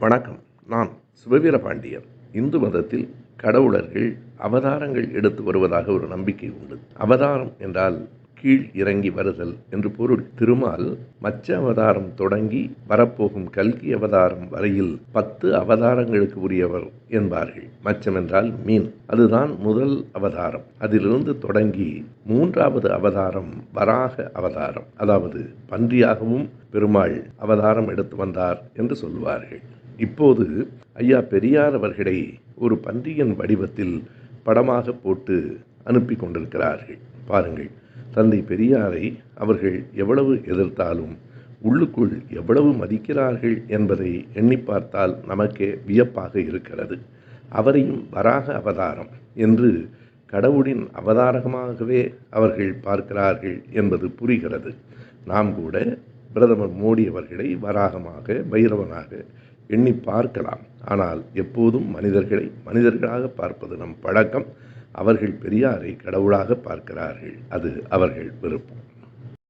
வணக்கம். நான் சிவவீரபாண்டியன் இந்து மதத்தில் கடவுளர்கள் அவதாரங்கள் எடுத்து வருவதாக ஒரு நம்பிக்கை உண்டு. அவதாரம் என்றால் கீழ் இறங்கி வருதல் என்று பொருள். திருமால் மச்ச அவதாரம் தொடங்கி வரப்போகும் கல்கி அவதாரம் வரையில் பத்து அவதாரங்களுக்கு உரியவர் என்பார்கள். மச்சம் என்றால் மீன். அதுதான் முதல் அவதாரம். அதிலிருந்து தொடங்கி மூன்றாவது அவதாரம் வராக அவதாரம். அதாவது பன்றியாகவும் பெருமாள் அவதாரம் எடுத்து வந்தார் என்று சொல்வார்கள். இப்போது ஐயா பெரியார் அவர்களை ஒரு பன்றியின் வடிவத்தில் படமாக போட்டு அனுப்பி கொண்டிருக்கிறார்கள். பாருங்கள் தந்தை பெரியாரை அவர்கள் எவ்வளவு எதிர்த்தாலும் உள்ளுக்குள் எவ்வளவு மதிக்கிறார்கள் என்பதை எண்ணி பார்த்தால் நமக்கே வியப்பாக இருக்கிறது. அவரையும் வராக அவதாரம் என்று கடவுளின் அவதாரகமாகவே அவர்கள் பார்க்கிறார்கள் என்பது புரிகிறது. நாம் கூட பிரதமர் மோடி அவர்களை வராகமாக பைரவனாக எண்ணி பார்க்கலாம். ஆனால் எப்போதும் மனிதர்களை மனிதர்களாக பார்ப்பது நம் பழக்கம். அவர்கள் பெரியாரை கடவுளாக பார்க்கிறார்கள். அது அவர்கள் விருப்பம்.